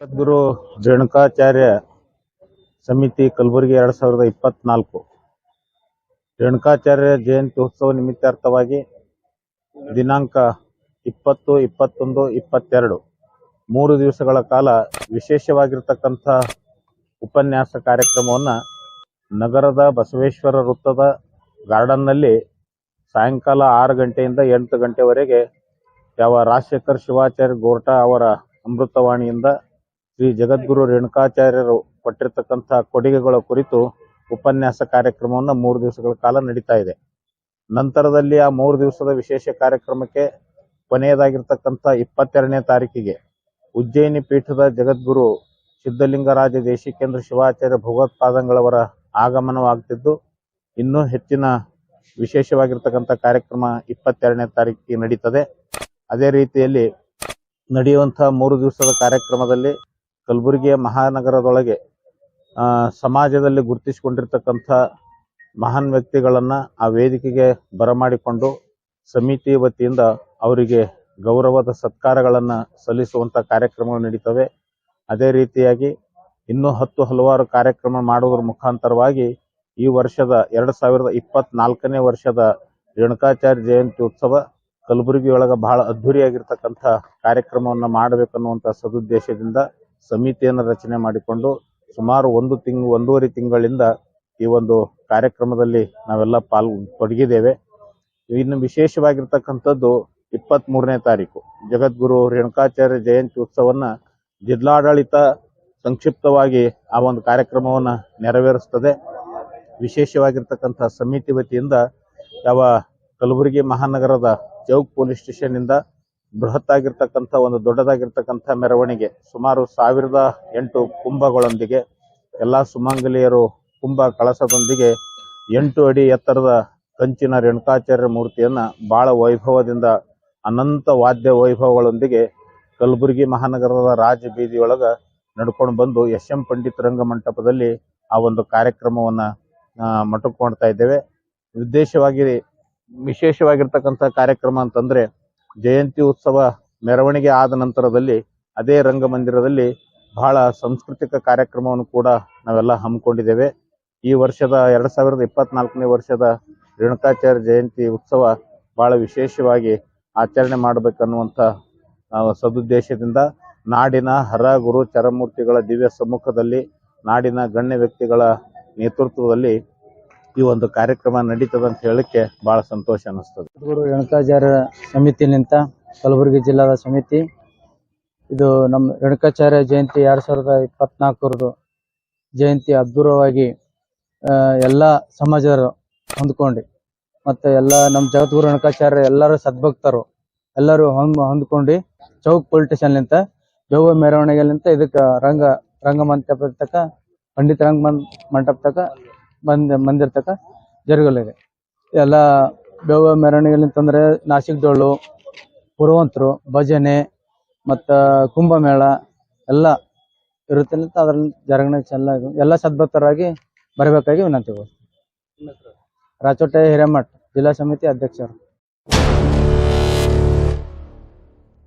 ಜಗದ್ಗುರು ರೇಣುಕಾಚಾರ್ಯ ಸಮಿತಿ ಕಲಬುರಗಿ ಎರಡ್ ಸಾವಿರದ ಇಪ್ಪತ್ನಾಲ್ಕು. ರೇಣುಕಾಚಾರ್ಯ ಜಯಂತಿ ಉತ್ಸವ ನಿಮಿತ್ತಾರ್ಥವಾಗಿ ದಿನಾಂಕ ಇಪ್ಪತ್ತು, ಇಪ್ಪತ್ತೊಂದು, ಇಪ್ಪತ್ತೆರಡು. ಮೂರು ದಿವಸಗಳ ಕಾಲ ವಿಶೇಷವಾಗಿರ್ತಕ್ಕಂಥ ಉಪನ್ಯಾಸ ಕಾರ್ಯಕ್ರಮವನ್ನು ನಗರದ ಬಸವೇಶ್ವರ ವೃತ್ತದ ಗಾರ್ಡನ್ನಲ್ಲಿ ಸಾಯಂಕಾಲ ಆರು ಗಂಟೆಯಿಂದ ಎಂಟು ಗಂಟೆವರೆಗೆ ಯಾವ ರಾಜಶೇಖರ್ ಶಿವಾಚಾರ್ಯ ಗೋರ್ಟಾ ಅವರ ಅಮೃತವಾಣಿಯಿಂದ ಶ್ರೀ ಜಗದ್ಗುರು ರೇಣುಕಾಚಾರ್ಯರು ಕೊಟ್ಟಿರ್ತಕ್ಕಂಥ ಕೊಡುಗೆಗಳ ಕುರಿತು ಉಪನ್ಯಾಸ ಕಾರ್ಯಕ್ರಮವನ್ನು ಮೂರು ದಿವಸಗಳ ಕಾಲ ನಡೀತಾ ಇದೆ. ನಂತರದಲ್ಲಿ ಆ ಮೂರು ದಿವಸದ ವಿಶೇಷ ಕಾರ್ಯಕ್ರಮಕ್ಕೆ ಕೊನೆಯದಾಗಿರ್ತಕ್ಕಂಥ ಇಪ್ಪತ್ತೆರಡನೇ ತಾರೀಕಿಗೆ ಉಜ್ಜಯಿನಿ ಪೀಠದ ಜಗದ್ಗುರು ಸಿದ್ಧಲಿಂಗರಾಜ ದೇಶಿಕೇಂದ್ರ ಶಿವಾಚಾರ್ಯ ಭಗವತ್ಪಾದಂಗಳವರ ಆಗಮನವಾಗ್ತಿದ್ದು, ಇನ್ನೂ ಹೆಚ್ಚಿನ ವಿಶೇಷವಾಗಿರ್ತಕ್ಕಂಥ ಕಾರ್ಯಕ್ರಮ ಇಪ್ಪತ್ತೆರಡನೇ ತಾರೀಕಿಗೆ ನಡೀತದೆ. ಅದೇ ರೀತಿಯಲ್ಲಿ ನಡೆಯುವಂತಹ ಮೂರು ದಿವಸದ ಕಾರ್ಯಕ್ರಮದಲ್ಲಿ ಕಲಬುರಗಿಯ ಮಹಾನಗರದೊಳಗೆ ಸಮಾಜದಲ್ಲಿ ಗುರುತಿಸಿಕೊಂಡಿರ್ತಕ್ಕಂಥ ಮಹಾನ್ ವ್ಯಕ್ತಿಗಳನ್ನು ಆ ವೇದಿಕೆಗೆ ಬರಮಾಡಿಕೊಂಡು ಸಮಿತಿ ವತಿಯಿಂದ ಅವರಿಗೆ ಗೌರವದ ಸತ್ಕಾರಗಳನ್ನು ಸಲ್ಲಿಸುವಂಥ ಕಾರ್ಯಕ್ರಮಗಳು ನಡೀತವೆ. ಅದೇ ರೀತಿಯಾಗಿ ಇನ್ನೂ ಹತ್ತು ಹಲವಾರು ಕಾರ್ಯಕ್ರಮ ಮಾಡುವುದರ ಮುಖಾಂತರವಾಗಿ ಈ ವರ್ಷದ ಎರಡು ಸಾವಿರದ ಇಪ್ಪತ್ನಾಲ್ಕನೇ ವರ್ಷದ ರೇಣುಕಾಚಾರ್ಯ ಜಯಂತಿ ಉತ್ಸವ ಕಲಬುರಗಿಯೊಳಗೆ ಬಹಳ ಅದ್ಧೂರಿಯಾಗಿರ್ತಕ್ಕಂಥ ಕಾರ್ಯಕ್ರಮವನ್ನು ಮಾಡಬೇಕನ್ನುವಂಥ ಸದುದ್ದೇಶದಿಂದ ಸಮಿತಿಯನ್ನು ರಚನೆ ಮಾಡಿಕೊಂಡು ಸುಮಾರು ಒಂದು ತಿಂಗಳು ಒಂದೂವರೆ ತಿಂಗಳಿಂದ ಈ ಒಂದು ಕಾರ್ಯಕ್ರಮದಲ್ಲಿ ನಾವೆಲ್ಲ ಪಾಲ್ ತೊಡಗಿದ್ದೇವೆ. ಇನ್ನು ವಿಶೇಷವಾಗಿರ್ತಕ್ಕಂಥದ್ದು ಇಪ್ಪತ್ತ್ ಮೂರನೇ ತಾರೀಕು. ಜಗದ್ಗುರು ರೇಣುಕಾಚಾರ್ಯ ಜಯಂತಿ ಉತ್ಸವನ್ನ ಜಿಲ್ಲಾಡಳಿತ ಸಂಕ್ಷಿಪ್ತವಾಗಿ ಆ ಒಂದು ಕಾರ್ಯಕ್ರಮವನ್ನು ನೆರವೇರಿಸ್ತದೆ. ವಿಶೇಷವಾಗಿರ್ತಕ್ಕಂಥ ಸಮಿತಿ ವತಿಯಿಂದ ಯಾವ ಕಲಬುರಗಿ ಮಹಾನಗರದ ಚೌಕ್ ಪೊಲೀಸ್ ಸ್ಟೇಷನ್ ಇಂದ ಬೃಹತ್ ಆಗಿರ್ತಕ್ಕಂಥ ಒಂದು ದೊಡ್ಡದಾಗಿರ್ತಕ್ಕಂಥ ಮೆರವಣಿಗೆ ಸುಮಾರು ಸಾವಿರದ ಎಂಟು ಕುಂಭಗಳೊಂದಿಗೆ ಎಲ್ಲಾ ಸುಮಂಗಲಿಯರು ಕುಂಭ ಕಳಸದೊಂದಿಗೆ ಎಂಟು ಅಡಿ ಎತ್ತರದ ಕಂಚಿನ ರೇಣುಕಾಚಾರ್ಯ ಮೂರ್ತಿಯನ್ನ ಬಹಳ ವೈಭವದಿಂದ ಅನಂತ ವಾದ್ಯ ವೈಭವಗಳೊಂದಿಗೆ ಕಲಬುರಗಿ ಮಹಾನಗರದ ರಾಜ ಬೀದಿಯೊಳಗ ನಡ್ಕೊಂಡು ಬಂದು ಎಸ್ ಎಂ ಪಂಡಿತ್ ರಂಗ ಮಂಟಪದಲ್ಲಿ ಆ ಒಂದು ಕಾರ್ಯಕ್ರಮವನ್ನ ಮಾಡ್ತಾ ಇದ್ದೇವೆ. ಉದ್ದೇಶವಾಗಿ ವಿಶೇಷವಾಗಿರ್ತಕ್ಕಂಥ ಕಾರ್ಯಕ್ರಮ ಅಂತಂದ್ರೆ ಜಯಂತಿ ಉತ್ಸವ ಮೆರವಣಿಗೆ ಆದ ನಂತರದಲ್ಲಿ ಅದೇ ರಂಗಮಂದಿರದಲ್ಲಿ ಬಹಳ ಸಾಂಸ್ಕೃತಿಕ ಕಾರ್ಯಕ್ರಮವನ್ನು ಕೂಡ ನಾವೆಲ್ಲ ಹಮ್ಮಿಕೊಂಡಿದ್ದೇವೆ. ಈ ವರ್ಷದ ಎರಡು ಸಾವಿರದ ಇಪ್ಪತ್ನಾಲ್ಕನೇ ವರ್ಷದ ರೇಣುಕಾಚಾರ್ಯ ಜಯಂತಿ ಉತ್ಸವ ಬಹಳ ವಿಶೇಷವಾಗಿ ಆಚರಣೆ ಮಾಡಬೇಕನ್ನುವಂಥ ಸದುದ್ದೇಶದಿಂದ ನಾಡಿನ ಹರ, ಗುರು, ಚರಮೂರ್ತಿಗಳ ದಿವ್ಯ ಸಮ್ಮುಖದಲ್ಲಿ ನಾಡಿನ ಗಣ್ಯ ವ್ಯಕ್ತಿಗಳ ನೇತೃತ್ವದಲ್ಲಿ ಈ ಒಂದು ಕಾರ್ಯಕ್ರಮ ನಡೀತದೆ ಅಂತ ಹೇಳಕ್ಕೆ ಬಹಳ ಸಂತೋಷ ಅನಿಸ್ತದೆ ಗುರು ರೇಣುಕಾಚಾರ್ಯ ಸಮಿತಿನಿಂದ ಕಲಬುರಗಿ ಜಿಲ್ಲಾದ ಸಮಿತಿ. ಇದು ನಮ್ಮ ರೇಣುಕಾಚಾರ್ಯ ಜಯಂತಿ ಎರಡ್ ಸಾವಿರದ ಇಪ್ಪತ್ನಾಲ್ಕರದು ಜಯಂತಿ ಅದ್ಭುತವಾಗಿ ಎಲ್ಲ ಸಮಾಜರು ಹೊಂದ್ಕೊಂಡು. ಮತ್ತೆ ಎಲ್ಲ ನಮ್ಮ ಜಗದ್ಗುರು ರೇಣುಕಾಚಾರ್ಯ ಎಲ್ಲರೂ ಸದ್ಭಕ್ತರು ಎಲ್ಲರೂ ಹೊಂದ್ ಹೊಂದ್ಕೊಂಡು ಚೌಕ್ ಪೊಲಿಟಿಷನ್ಲಿಂತ ಜೋಗ ಮೆರವಣಿಗೆಲಿಂತ ಇದಕ್ಕೆ ರಂಗ ರಂಗ ಮಂಟಪದ ತಕ, ಪಂಡಿತ ರಂಗ ಮಂಟಪ ತಕ ಬಂದ್ ಮಂದಿರ ತಕ ಜರುಗಲಿದೆ. ಎಲ್ಲ ಬೆವ ಮೆರವಣಿಗೆಲಿಂತಂದ್ರೆ ನಾಸಿಕ್ ಡೊಳ್ಳು ಪುರವಂತರು, ಭಜನೆ ಮತ್ತು ಕುಂಭಮೇಳ ಎಲ್ಲ ಇರುತ್ತೆ ಅಂತ ಅದ್ರಲ್ಲಿ ಜರಗಣೆ ಚೆನ್ನಾಗಿ ಎಲ್ಲ ಸದ್ಭಕ್ತರಾಗಿ ಬರಬೇಕಾಗಿ ವಿನಂತಿಗಳು ರಾಚೋಟೆ ಹಿರೇಮಠ್ ಜಿಲ್ಲಾ ಸಮಿತಿ ಅಧ್ಯಕ್ಷರು.